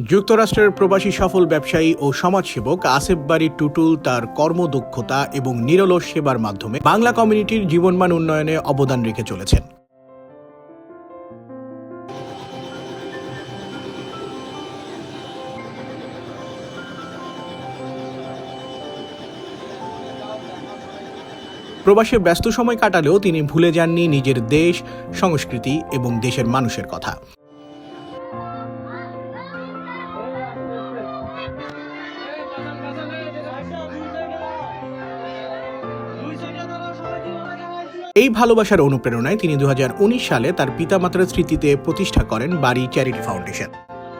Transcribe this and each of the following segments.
যুক্তরাষ্ট্রের প্রবাসী সফল ব্যবসায়ী ও সমাজসেবক আসিফ বাড়ি টুটুল তার কর্মদক্ষতা এবং নিরলস সেবার মাধ্যমে বাংলা কমিউনিটির জীবনমান উন্নয়নে অবদান রেখে চলেছেন। প্রবাসে ব্যস্ত সময় কাটালেও তিনি ভুলে যাননি নিজের দেশ, সংস্কৃতি এবং দেশের মানুষের কথা। এই ভালোবাসার অনুপ্রেরণায় তিনি দু হাজার উনিশ সালে তার পিতামাতার স্মৃতিতে প্রতিষ্ঠা করেন বাড়ি চ্যারিটি ফাউন্ডেশন।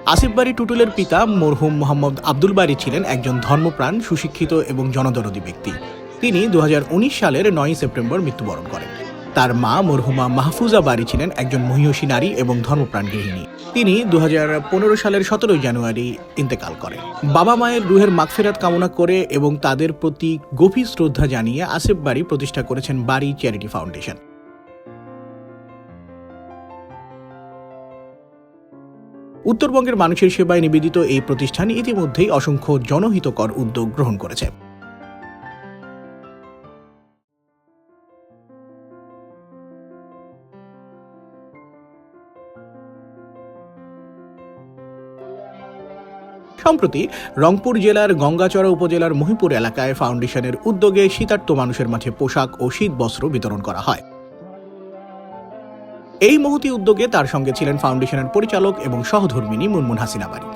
আসিফ বাড়ি টুটুলের পিতা মরহুম মোহাম্মদ আব্দুল বাড়ি ছিলেন একজন ধর্মপ্রাণ, সুশিক্ষিত এবং জনদরদী ব্যক্তি। তিনি দু হাজার উনিশ সালের নয় সেপ্টেম্বর মৃত্যুবরণ করেন। তার মা মরহুমা মাহফুজা বাড়ি ছিলেন একজন মহিষী নারী এবং ধর্মপ্রাণ গৃহিণী তিনি দুহাজার পনেরো সালের সতেরোই জানুয়ারি ইন্তেকাল করেন। বাবা মায়ের রুহের মাগফেরাত কামনা করে এবং তাদের প্রতি গভীর শ্রদ্ধা জানিয়ে আসিফ বাড়ি প্রতিষ্ঠা করেছেন বাড়ি চ্যারিটি ফাউন্ডেশন। উত্তরবঙ্গের মানুষের সেবায় নিবেদিত এই প্রতিষ্ঠান ইতিমধ্যেই অসংখ্য জনহিতকর উদ্যোগ গ্রহণ করেছে। সম্প্রতি রংপুর জেলার গঙ্গাচড়া উপজেলার মহিপুর এলাকায় ফাউন্ডেশনের উদ্যোগে শীতার্ত মানুষের মাঝে পোশাক ও শীত বস্ত্র বিতরণ করা হয়। এই মহতি উদ্যোগে তার সঙ্গে ছিলেন ফাউন্ডেশনের পরিচালক এবং সহধর্মিনী মুনমুন হাসিনা বাড়ি।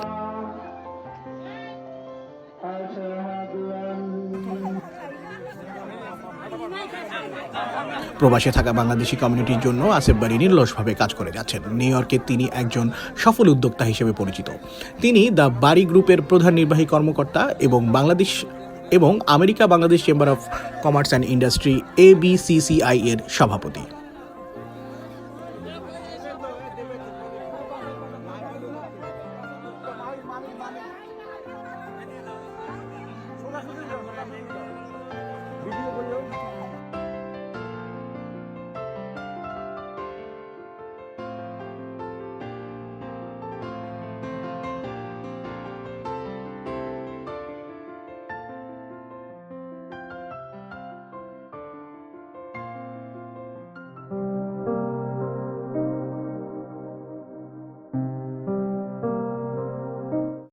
প্রবাসে থাকা বাংলাদেশি কমিউনিটির জন্য আসিফ বাড়ি নির্লসভাবে কাজ করে যাচ্ছেন। নিউ ইয়র্কে তিনি একজন সফল উদ্যোক্তা হিসেবে পরিচিত। তিনি দ্য বাড়ি গ্রুপের প্রধান নির্বাহী কর্মকর্তা এবং বাংলাদেশ এবং America Bangladesh chamber of commerce and industry ABCCI এর সভাপতি।